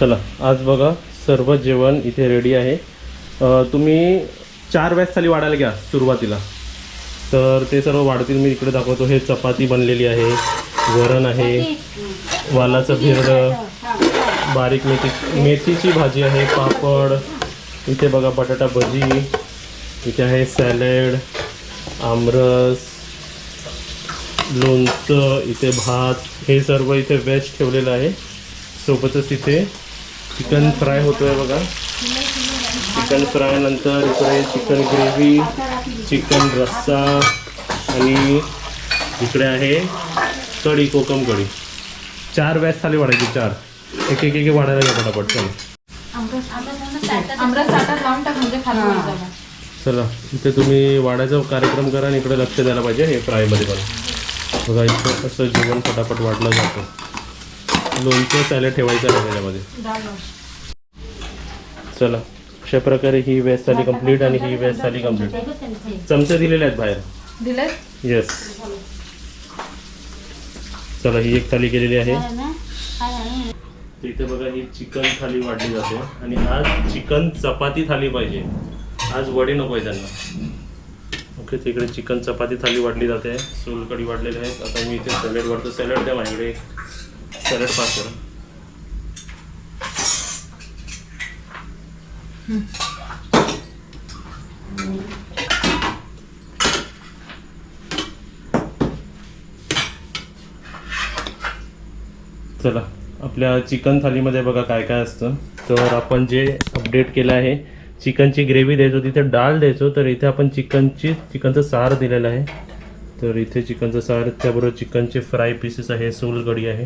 चला आज बघा सर्व जेवण इथे रेडी आहे. तुम्ही चार व्याज थाली वाढायला घ्या सुरुवातीला. तर ते सर्व वाढतील मी इकडे दाखवतो. हे चपाती बनलेली आहे वरण आहे वालाचं भिरडं बारीक मेथी मेथीची भाजी आहे पापड. इथे बघा बटाटा भजी इथे आहे सॅलड आमरस लोणचं इथे भात. हे सर्व इथे वेज ठेवलेलं आहे. सोबतच इथे चिकन फ्राय होतो आहे बघा. चिकन फ्राय नंतर इकडे चिकन ग्रेव्ही चिकन रस्सा आणि इकडे आहे कढी कोकम कढी. चार व्याज थाली वाढायची चार. एक एक एक वाढायला घ्या पटापट चला. चला इथे तुम्ही वाढायचा कार्यक्रम करा आणि इकडे लक्ष द्यायला पाहिजे हे फ्रायमध्ये पण. बघा इथं असं जेवण फटाफट वाढलं जातं. लोणचं सॅलड ठेवायचं आहे त्याच्यामध्ये. चला अशा प्रकारे ही वेज थाली कंप्लीट आणि ही वेज थाली कंप्लीट चमचे दिलेले आहेत बाहेर. दिले येस चला ही एक थाली केलेली आहे. इथे बघा ही चिकन थाली वाढली जाते आणि आज चिकन चपाती थाली पाहिजे. आज वडे नको आहे त्यांना. ओके तिकडे चिकन चपाती थाली वाढली जाते. सोलकडी वाढलेली आहेत. आता मी इथे सॅलड वाढतो सॅलड द्या माझ्याकडे सॅलड पास चला आपल्या चिकन थालीमध्ये बघा काय काय असतं. तर आपण जे अपडेट केलं आहे चिकनची ग्रेव्ही द्यायचो तिथे डाळ द्यायचो तर इथे आपण चिकनची चिकनचं सार दिलेलं आहे. तर इथे चिकनचं सार त्याबरोबर चिकनचे फ्राय पीसेस आहे सोलकढी आहे.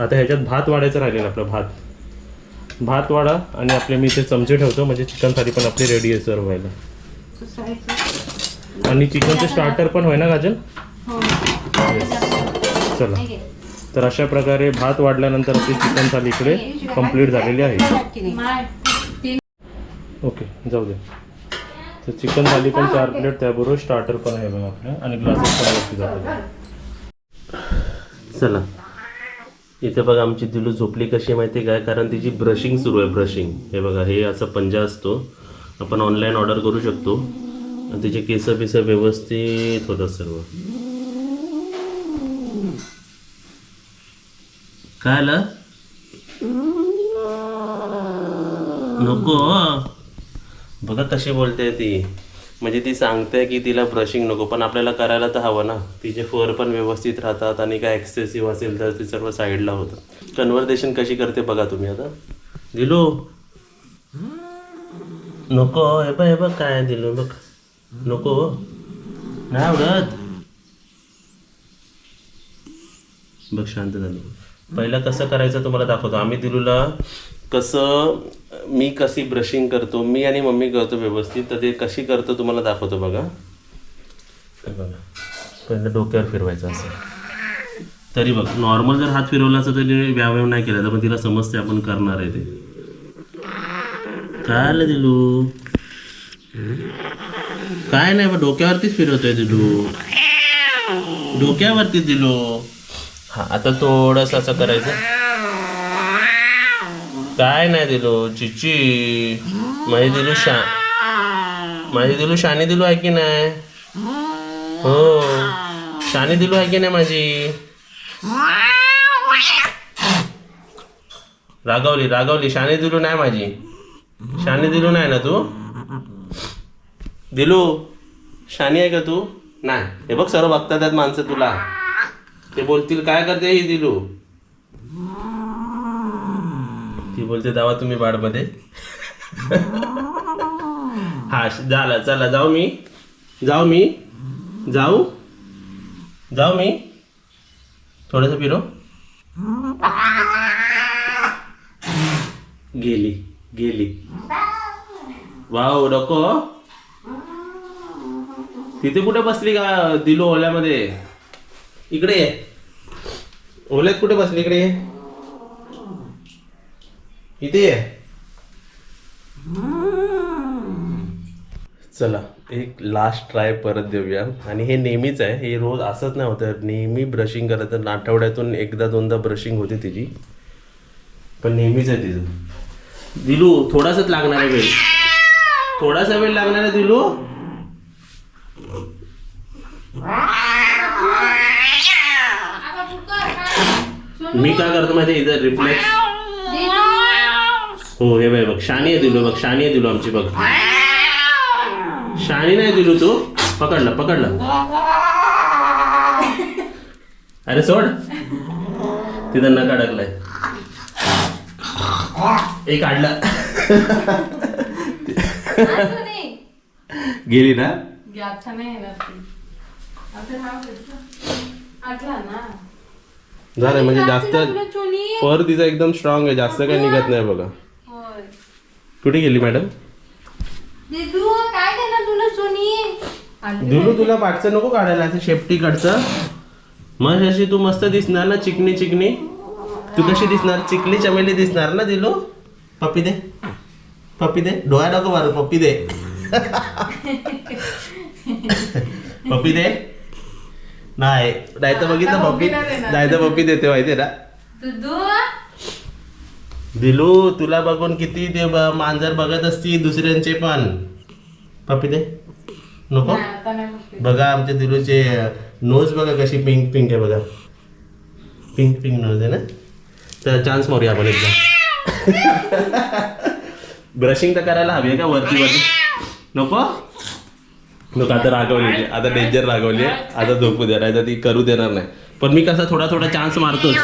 आता ह्याच्यात भात वाढायचं राहिलेलं आपलं भात. भात वाढा आणि आपले मी इथे चमचे ठेवतो म्हणजे चिकन थाली पण आपली रेडी आहे सर्व व्हायला. आणि चिकनचं स्टार्टर पण होय ना काजल? हो. चला. तर अशा प्रकारे भात वाढल्यानंतर आपली चिकन थाली इकडे कंप्लीट झालेली आहे. ओके जाऊ दे. तर चिकन थाली पण चार प्लेट त्याबरोबर स्टार्टर पण आहे बघा आपल्या आणि ग्लासेस पण वरती जातात. चला. इथे बघा आमची दिलू झोपली कशी आहे माहिती आहे काय कारण तिची ब्रशिंग सुरू आहे ब्रशिंग हे बघा हे असं पंजा असतो. आपण ऑनलाईन ऑर्डर करू शकतो. आणि तिचे केस बिस व्यवस्थित होतात सर्व. काय आलं? नको बघा कशी बोलते ती. म्हणजे ती सांगते की तिला ब्रशिंग नको पण आपल्याला करायला तर हवं ना. तिचे फर पण व्यवस्थित राहतात आणि काय एक्सेसिव्ह असेल तर ते सर्व साईडला होतं. कन्व्हर्सेशन कशी करते बघा तुम्ही आता. दिलो. नको हे बघ हे बघ काय दिलो बघ. नको. नाही आवडत. बघ शांत झाली. पहिला कसं करायचं तुम्हाला दाखवतो. आम्ही दिलूला कसं मी कशी ब्रशिंग करतो मी आणि मम्मी करतो व्यवस्थित तर ते कशी करतो तुम्हाला दाखवतो बघा. बघा. पहिलं डोक्यावर फिरवायचं असं. तरी बघ नॉर्मल जर हात फिरवला असं तरी व्यायाम नाही केला तर मग तिला समजते आपण करणार आहे ते. काय आलं दिलू. काय नाही मग डोक्यावरतीच फिरवतोय दिलू. डोक्यावरतीच दिलो. हा आता थोडस असं करायचं. काय नाही दिलो चिची. माझी दिलू शा माझी दिलू शानी दिलू आहे की नाही? हो. शानी दिलू आहे की नाही माझी? रागवली रागवली. शानी दिलू नाही माझी. शानी दिलू नाही ना तू? दिलू शानी आहे का तू? नाही. हे बघ सर्व बघतात माणसं तुला. ते बोलतील काय करते ही दिलू? ती बोलते दावा तुम्ही बाडमध्ये हा झाला झालं चला जाऊ मी. जाऊ मी. जाऊ. जाऊ मी. थोडंसं फिरो. गेली गेली. वाव नको हो. तिथे कुठे बसली का दिलो ओल्यामध्ये? इकडे ओल्यात कुठे बसली इकडे? इथे ये. चला. एक लास्ट ट्राय परत देऊया. आणि हे नेहमीच आहे. हे रोज असंच नाही होतं. नेहमी ब्रशिंग करत आठवड्यातून एकदा दोनदा ब्रशिंग होते तिची. पण नेहमीच आहे तिचं. दिलू थोडासाच लागणार आहे वेळ. थोडासा वेळ लागणार आहे दिलू? मी काय करतो माहिती इथं रिफ्लेक्स दिलू. हो हे बाय बघ शानी दिलू बघ शानी आहे दिलू आमची बघ शानी नाही दिलू तू पकडलं पकडलं अरे सोड तिथं नका अडकलाय एक काढला. गेली ना आता नाही येणार ती. आता हा पुढचा. आटला ना झालं म्हणजे जास्त. पर तिचा एकदम स्ट्रॉंग आहे जास्त काही निघत नाही बघा. कुठे गेली मॅडम? दिदू काय देणार तुला सोनी? आली दिलू तुला पाठचं नको काढायला असं शेपटी कडचं. मग अशी तू मस्त दिसणार ना चिकनी चिकनी तू कशी दिसणार? चिकली चमेली दिसणार ना दिलू? पप्पी दे. पप्पी दे. डोळा नको मारू पप्पी दे. पप्पी दे. नाही नाही तर बघितलं पप्पी. नाही तर पप्पी देते माहिती ना. दिलू तुला बघून किती ते ब- मांजर बघत असती दुसऱ्यांचे पण. पप्पी दे. नको. बघा आमच्या दिलूचे नोज बघा कशी पिंक पिंक आहे बघा. पिंक पिंक नोज आहे ना? तर चान्स मारूया आपण एकदा. ब्रशिंग तर करायला हवी आहे का वरती वरती? नको? नको आता रागवलेली आता डेंजर रागवली आहे. आता झोपू द्या नाही तर ती करू देणार नाही. पण मी कसा थोडा थोडा चान्स मारतोच.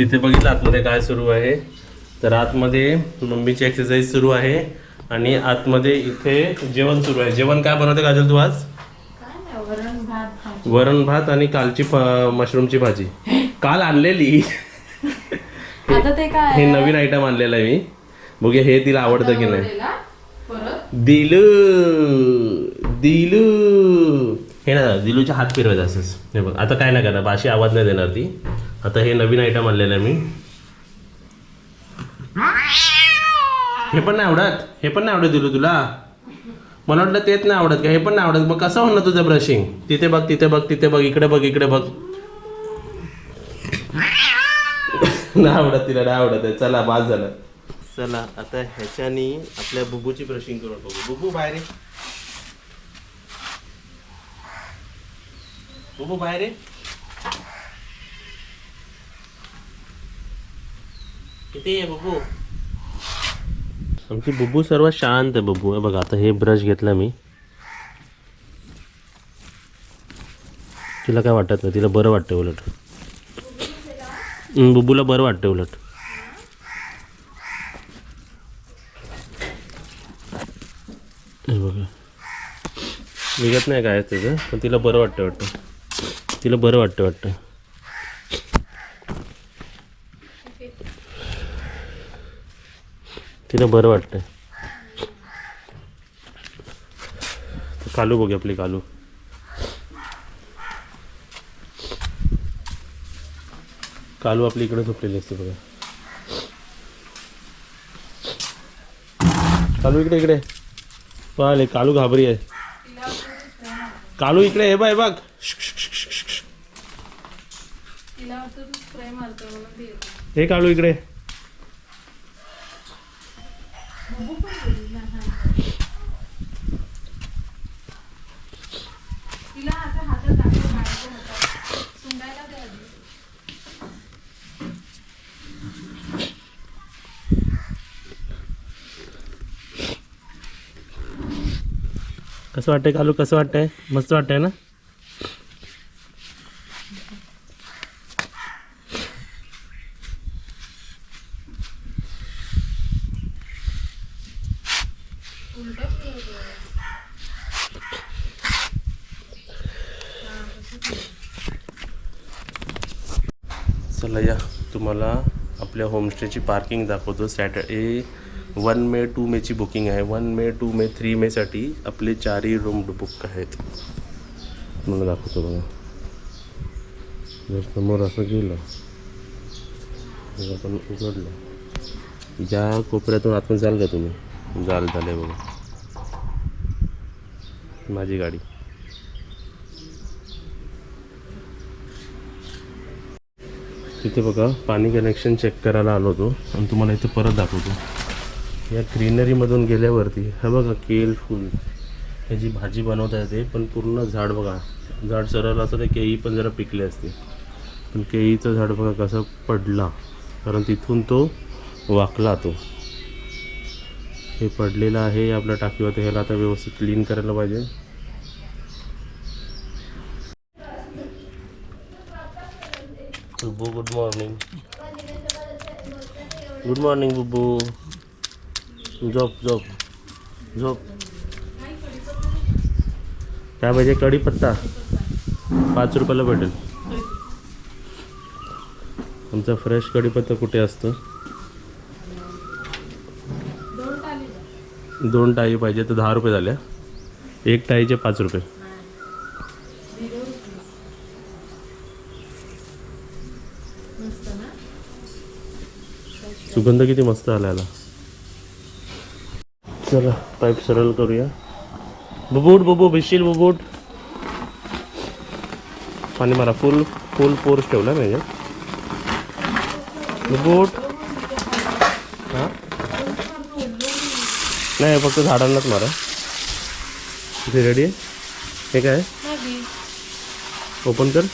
तिथे बघितलं आतमध्ये काय सुरू आहे. तर आतमध्ये मम्मीची एक्सरसाइज सुरू आहे आणि आतमध्ये इथे जेवण सुरू आहे. जेवण काय बनवते काजल तू आज? वरण भात भाजी. वरण भात आणि कालची मशरूमची भाजी. काल आणलेली. आता ते काय हे नवीन आयटम आणलेलं आहे मी. बघूया हे तिला आवडतं की नाही. दिलू दिलू. हे ना दिलूच्या हात फिरवायचं असंच. हे बघ आता काय नाही करणार बाशी आवाज नाही देणार ती. आता हे नवीन आयटम आणलेलं आहे मी. हे पण नाही आवडत. हे पण नाही आवडत दिलू तुला. मला वाटलं तेच नाही आवडत का? हे पण नाही आवडत. मग कसं होणार तुझं ब्रशिंग तिथे बघ तिथे बघ तिथे बघ इकडे बघ इकडे बघ. नाही आवडत तिला नाही आवडत आहे. चला बाज झालं. चला आता ह्याच्यानी आपल्या बुबूची ब्रशिंग करून बघू. बुबू बाहेर बुबू बाहेर किती आहे बुबू? आमची बुबू सर्वात शांत आहे बुबू. बघा आता हे ब्रश घेतला मी. तिला काय वाटत नाही तिला बरं वाटतं उलट. बुबूला बरं वाटतं उलट. हे बघा. निघत नाही काय त्याचं पण तिला बरं वाटतं वाटतं. तिला बरं वाटतं वाटतं तिला बरं वाटतं कालू बघूया आपली कालू. कालू आपली इकडे झोपलेली असते बघा. कालू इकडे इकडे. पाहिले कालू घाबरी आहे. कालू इकडे हे बाय बघ. हे कालू इकडे तिला आता हातात दाखव काढायचं होतं. सुंगायला दे आधी. कसं वाटतंय कालू? कसं वाटतंय? मस्त वाटतंय ना? चला या. तुम्हाला आपल्या होमस्टेची पार्किंग दाखवतो. सॅटर्डे वन मे टू मेची बुकिंग आहे. One May two May three मेसाठी आपले चारही रूम बुक आहेत. म्हणून दाखवतो बघा. जर समोर असं गेलं आपण उघडलं. ज्या कोपऱ्यातून आतून जाल का तुम्ही? जाल झालं बघा. माझी गाडी. तिथे बघा पाणी कनेक्शन चेक करायला आलो होतो. आणि तुम्हाला इथे परत दाखवतो. या ग्रीनरीमधून गेल्यावरती हा बघा केल फुल. ह्याची भाजी बनवता येते पण पूर्ण झाड बघा. झाड सरळ असं ते केळी पण जरा पिकले असते. पण केळीचं झाड बघा कसं पडला. कारण तिथून तो वाकला तो. हे पडलेलं आहे आपल्या टाकीवरती ह्याला आता व्यवस्थित क्लीन करायला पाहिजे. Bubu good morning good morning Bubu. झोप झोप झोप. काय पाहिजे? कढीपत्ता. पाच रुपयाला भेटेल. आमचा फ्रेश कढीपत्ता कुठे असतो? दोन टाई टाळी पाहिजे तर दहा रुपये झाल्या. एक टाळीचे पाच रुपये. सुगंध किती मस्त आला चला पाईप सरळ करूया। बुबूट बुबू भिशील बुबूट। पाणी मारा फुल फुल फोर्स ठेवला नाही बुबूट. हां? नाही फक्त झाडांनाच मारा. रेडी आहे? हे काय? ओपन कर.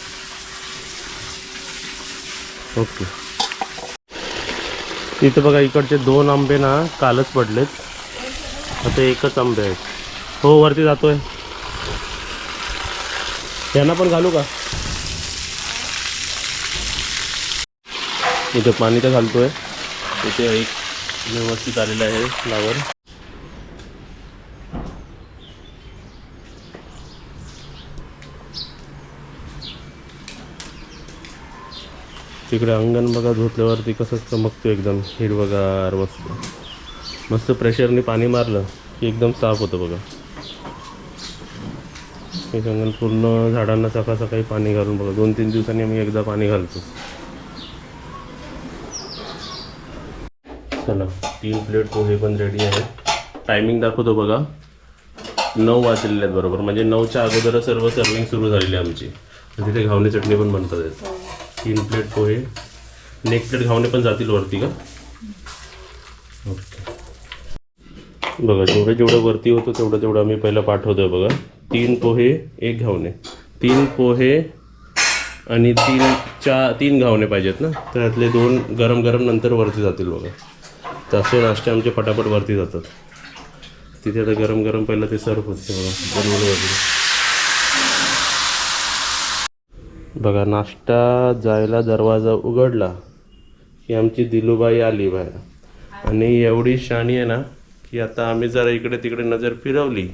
ओके इथं बघा इकडचे दोन आंबे ना कालच पडलेत. आता एकच आंबे आहेत. हो वरती जातोय. यांना पण घालू का? इथे पाणी तर घालतोय. इथे एक व्यवस्थित आलेलं आहे फ्लावर. तिकडे अंगण बघा धुतल्यावरती कसं चमकतो एकदम. हिरवगार वस्तू. मस्त प्रेशरने पाणी मारलं की एकदम साफ होतं बघा. हे अंगण पूर्ण झाडांना सकाळ सकाळी पाणी घालून बघा. दोन तीन दिवसांनी आम्ही एकदा पाणी घालतो. चला तीन प्लेट पोहे पण रेडी आहेत. टायमिंग दाखवतो बघा. नऊ वाजलेले आहेत बरोबर. म्हणजे नऊच्या अगोदर सर्व सर्विंग सुरू झालेली आहे आमची. तिथे घावणे चटणी पण बनतात. तीन प्लेट पोहे. नेक प्लेट घावणे पण जातील वरती का? ओके बघा जेवढं जेवढं वरती होतं तेवढं तेवढं आम्ही पहिलं पाठवतोय बघा. तीन पोहे एक घावणे. तीन पोहे आणि तीन चा तीन घावणे पाहिजेत ना? त्यातले दोन गरम गरम नंतर वरती जातील बघा. तसे नाश्ते आमचे फटाफट वरती जातात. तिथे आता गरम गरम पहिलं ते सर्व होते बघा. वरती बघा नाश्ता जायला दरवाजा उघडला की आमची दिलूबाई आली बाहेर. आणि एवढी शाणी आहे ना की आता आम्ही जरा इकडे तिकडे नजर फिरवली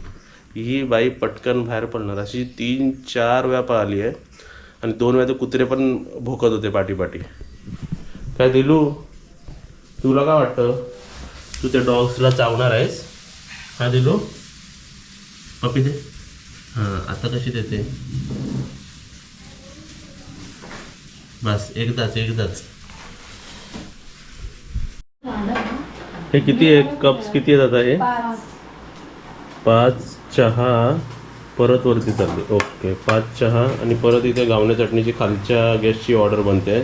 ही बाई पटकन बाहेर पडणार. अशी तीन चार वेळा आली आहे. आणि दोन वेळा तर कुत्रे पण भोकत होते पाठी पाठी काय दिलू तुला काय वाटतं? तू त्या डॉग्सला चावणार आहेस? हा दिलू? पपी दे. हां आता कशी देते? बस एकदाच एकदाच. हे किती आहे? कप्स किती येतात आहे हे? पाच चहा परत वरती चालली. ओके पाच चहा आणि परत इथे गावण्या चटणीची खालच्या गॅसची ऑर्डर बनते.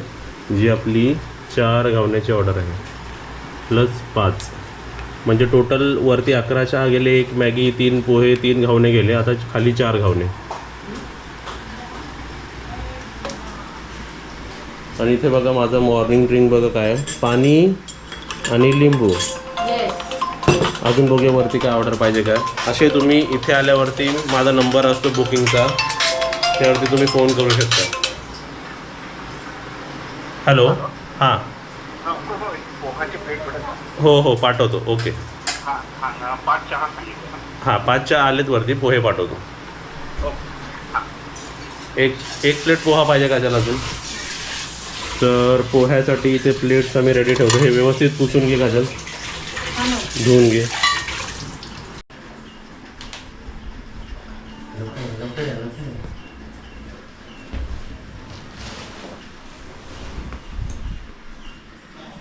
जी आपली चार गावण्याची ऑर्डर आहे. प्लस पाच. म्हणजे टोटल वरती अकरा चहा गेले एक मॅगी तीन पोहे तीन घावणे गेले. आता खाली चार घावणे. आणि इथे बघा माझं मॉर्निंग ड्रिंक बघा काय पाणी आणि लिंबू. अजून बघूया वरती काय ऑर्डर पाहिजे का? असे तुम्ही इथे आल्यावरती माझा नंबर असतो बुकिंगचा त्यावरती तुम्ही फोन करू शकता. हॅलो हां. हो हो पाठवतो. ओके पाच चहा हां पाचच्या आलेत वरती पोहे पाठवतो. एक एक प्लेट पोहा पाहिजे का त्याला अजून? तर पोह्यासाठी इथे प्लेट्स आम्ही रेडी ठेवतो. हे व्यवस्थित पुसून घे काजल धुवून घे.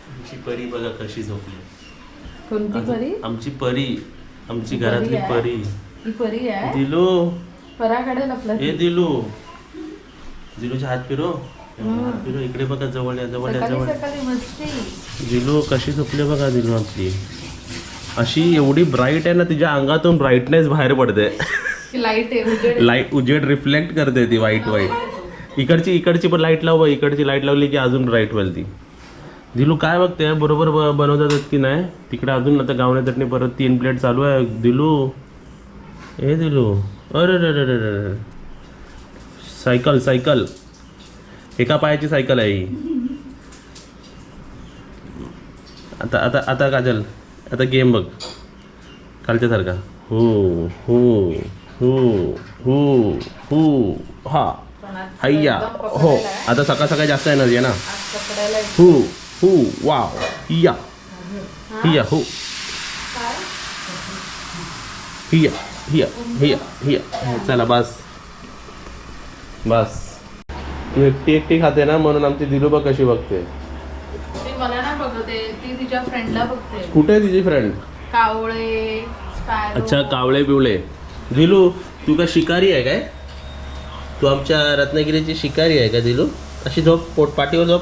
आमची परी बघा कशी झोपली. कोणती परी? आमची परी आमची घरातली आहे? परी. ही परी आहे? दिलू. पराकडे लपला ए दिलू. दिलूचे हात फिरो दिलू इकडे बघा जवळ या जवळ या सकाळी जवळ सकाळी मस्ती. दिलू कशी झोपली बघा दिलू आपली. अशी एवढी ब्राईट आहे ना तिच्या अंगातून ब्राईटनेस बाहेर पडते. लाइट आहे लाइट उजेड रिफ्लेक्ट करते ती वाईट वाईट इकडची इकडची पण लाइट लाव इकडची लाइट लावली की अजून ब्राईट होईल ती. दिलू काय बघते? बरोबर बनवतात की नाही? तिकडे अजून आता गावण्या चटणी परत तीन प्लेट चालू आहे. दिलू. ए दिलू. अरे रे रे रे. सायकल सायकल एका पायाची सायकल आहे ही. आता आता आता काजल. आता गेम बघ. कालच्या सारखा. हो हो हो हो हो. हा. हैया हो. आता सकाळ सकाळी जास्त एनर्जी आहे ना? हो हो वा या हिया हिया हो. हिया हिया हिया हिया चला बस. बस. एकटी एकटी खाते ना म्हणून आमची दिलूबा कशी बघते? तिच्या फ्रेंडला बघते कुठे आहे तिची फ्रेंड कावळे. अच्छा कावळे बिवळे. दिलू तू का शिकारी आहे काय? तू आमच्या रत्नागिरीची शिकारी आहे का दिलू? अशी झोप पोट पाठीवर झोप.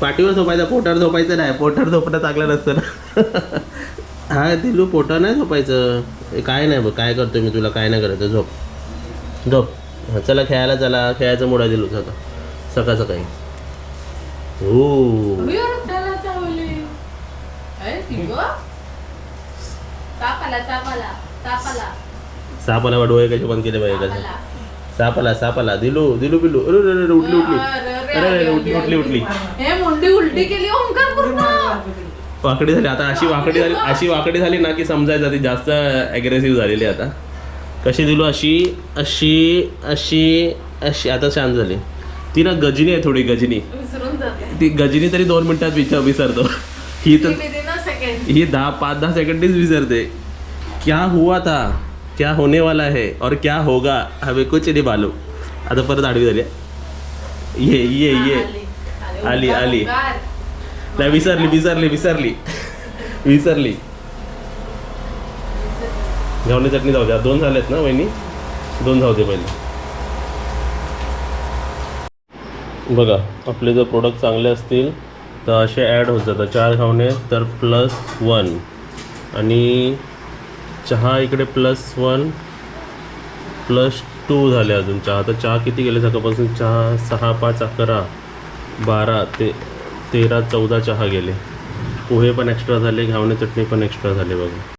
पाठीवर झोपायचं पोटावर झोपायचं नाही. पोटावर झोपणं चांगलं नसतं ना. हा दिलू पोटावर नाही झोपायचं. ए, काय नाही बघ काय करतो मी तुला काय नाही करायचं झोप. झोप. हा, चला खेळायला चला. खेळायचं मोडा दिलू सकाळ सकाळ सकाळी. हो. अरे ती गं? साप आला साप आला साप आला साप आला डोळे कसे बंद केले पाहिजे कसं आला. साप आला साप आला दिलू दिलू बिलू. अरे अरे अरे उठली उठली. अरे, अरे, उठली उठली. उठली. मुंडी उलटी केली वाकडी झाली. आता अशी वाकडी झाली अशी वाकडी झाली ना की समजायचं ती जास्त ॲग्रेसिव्ह झालेली आता. कशी दिलू अशी अशी अशी अशी. आता शांत झाली. ती ना गजनी आहे थोडी गजनी. ती गजनी तरी दोन मिनिटात विचार विसरतो. ही तर ही दहा पाच दहा सेकंडीच विसरते. क्या हुआ था? क्या होने वाला है? और क्या होगा? हमें कुछ नहीं मालूम. आता परत आडवी झाली ये. ये ये आली, आली. नाही विसरली विसरली विसरली. विसरली. घावणी चटणी जाऊ द्या. दोन झालेत ना वहिनी? दोन जाऊ दे पहिले. बघा आपले जर प्रोडक्ट चांगले असतील तर असे ॲड होत जातात. चार घावणे तर प्लस वन आणि चहा इकडे प्लस वन प्लस टू झाले अजून चहा. तर चहा किती गेले? सकाळपासून चहा सहा पाच अकरा बारा ते तेरा चौदा चहा गेले. पोहे पण एक्स्ट्रा झाले घावणे चटणी पण एक्स्ट्रा झाले बघा.